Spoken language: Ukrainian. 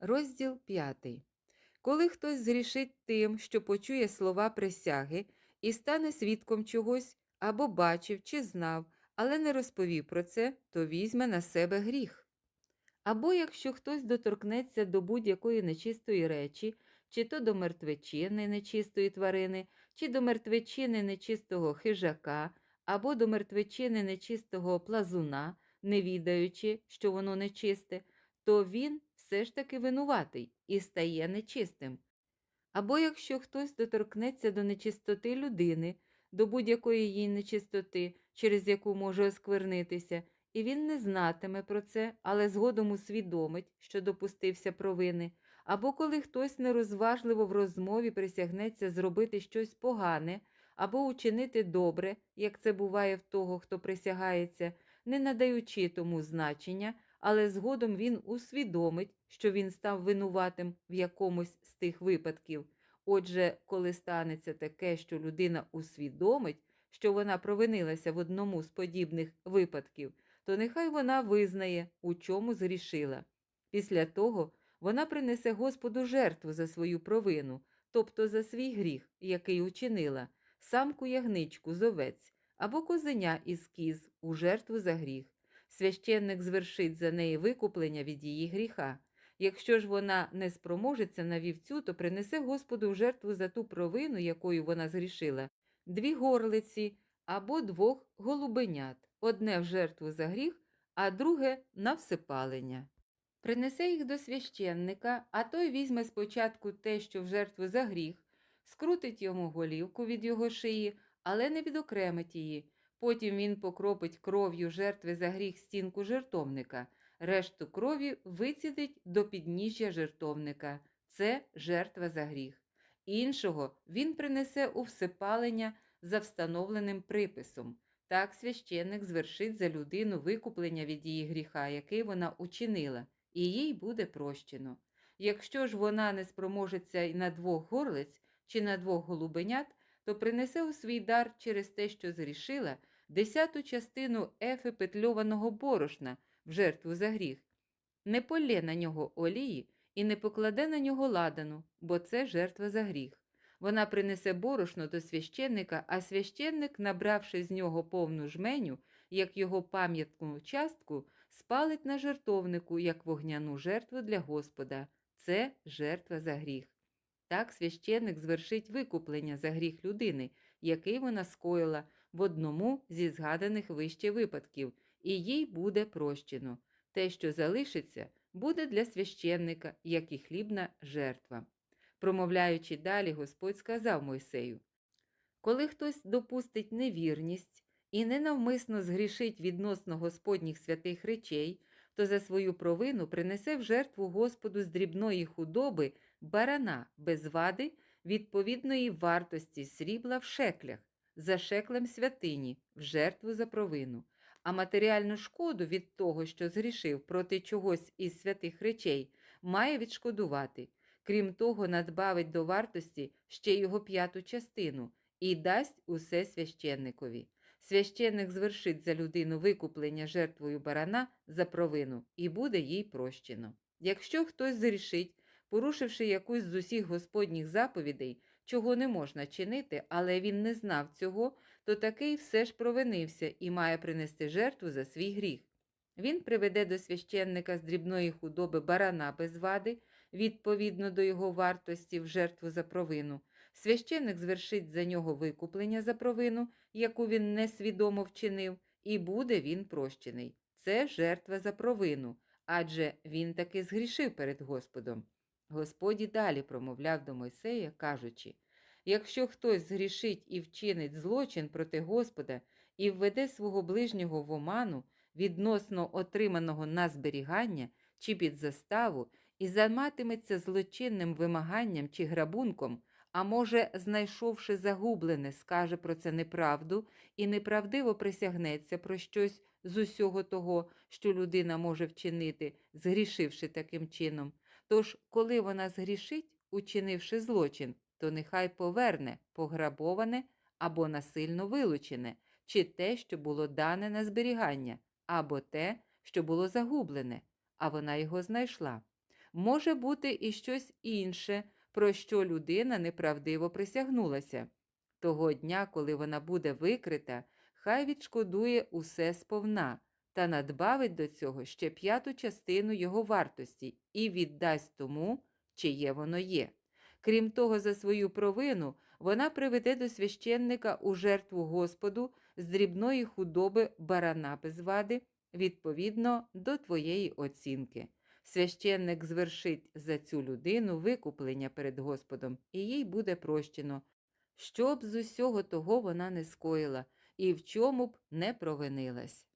Розділ 5. Коли хтось згрішить тим, що почує слова присяги і стане свідком чогось, або бачив чи знав, але не розповів про це, то візьме на себе гріх. Або якщо хтось доторкнеться до будь-якої нечистої речі, чи то до мертвечини нечистої тварини, чи до мертвечини нечистого хижака, або до мертвечини нечистого плазуна, не відаючи, що воно нечисте, то він все ж таки винуватий і стає нечистим. Або якщо хтось доторкнеться до нечистоти людини, до будь-якої її нечистоти, через яку може осквернитися, і він не знатиме про це, але згодом усвідомить, що допустився провини, або коли хтось нерозважливо в розмові присягнеться зробити щось погане, або учинити добре, як це буває в того, хто присягається, не надаючи тому значення, але згодом він усвідомить, що він став винуватим в якомусь з тих випадків. Отже, коли станеться таке, що людина усвідомить, що вона провинилася в одному з подібних випадків, то нехай вона визнає, у чому згрішила. Після того вона принесе Господу жертву за свою провину, тобто за свій гріх, який учинила, самку ягничку з овець або козеня із кіз у жертву за гріх. Священник звершить за неї викуплення від її гріха. Якщо ж вона не спроможеться на вівцю, то принесе Господу в жертву за ту провину, якою вона згрішила, дві горлиці або двох голубенят, одне в жертву за гріх, а друге на всипалення. Принесе їх до священника, а той візьме спочатку те, що в жертву за гріх, скрутить йому голівку від його шиї, але не відокремить її. Потім він покропить кров'ю жертви за гріх стінку жертовника, решту крові вицідить до підніжжя жертовника. Це жертва за гріх. Іншого він принесе у всипалення за встановленим приписом. Так священник звершить за людину викуплення від її гріха, який вона учинила, і їй буде прощено. Якщо ж вона не спроможеться й на двох горлиць чи на двох голубенят, то принесе у свій дар через те, що зрішила, десяту частину ефи петльованого борошна в жертву за гріх, не полє на нього олії і не покладе на нього ладану, бо це жертва за гріх. Вона принесе борошно до священника, а священник, набравши з нього повну жменю, як його пам'ятну частку, спалить на жертовнику, як вогняну жертву для Господа. Це жертва за гріх. Так священник звершить викуплення за гріх людини, який вона скоїла в одному зі згаданих вище випадків, і їй буде прощено. Те, що залишиться, буде для священника, як і хлібна жертва. Промовляючи далі, Господь сказав Мойсею: Коли хтось допустить невірність і ненавмисно згрішить відносно Господніх святих речей, то за свою провину принесе в жертву Господу з дрібної худоби барана без вади відповідної вартості срібла в шеклях, за шеклем святині, в жертву за провину, а матеріальну шкоду від того, що згрішив проти чогось із святих речей, має відшкодувати. Крім того, надбавить до вартості ще його п'яту частину і дасть усе священникові. Священник звершить за людину викуплення жертвою барана за провину, і буде їй прощено. Якщо хтось зрішить, порушивши якусь з усіх Господніх заповідей, чого не можна чинити, але він не знав цього, то такий все ж провинився і має принести жертву за свій гріх. Він приведе до священника з дрібної худоби барана без вади, відповідно до його вартості в жертву за провину. Священник звершить за нього викуплення за провину, яку він несвідомо вчинив, і буде він прощений. Це жертва за провину, адже він таки згрішив перед Господом. Господь і далі промовляв до Мойсея, кажучи: якщо хтось згрішить і вчинить злочин проти Господа і введе свого ближнього в оману відносно отриманого на зберігання чи під заставу, і займатиметься злочинним вимаганням чи грабунком, а може, знайшовши загублене, скаже про це неправду і неправдиво присягнеться про щось з усього того, що людина може вчинити, згрішивши таким чином. Тож, коли вона згрішить, учинивши злочин, то нехай поверне пограбоване або насильно вилучене, чи те, що було дане на зберігання, або те, що було загублене, а вона його знайшла. Може бути і щось інше, про що людина неправдиво присягнулася. Того дня, коли вона буде викрита, хай відшкодує усе сповна та надбавить до цього ще п'яту частину його вартості і віддасть тому, чиє воно є. Крім того, за свою провину вона приведе до священника у жертву Господу з дрібної худоби барана без вади, відповідно до твоєї оцінки. Священник звершить за цю людину викуплення перед Господом, і їй буде прощено, щоб з усього того вона не скоїла і в чому б не провинилась.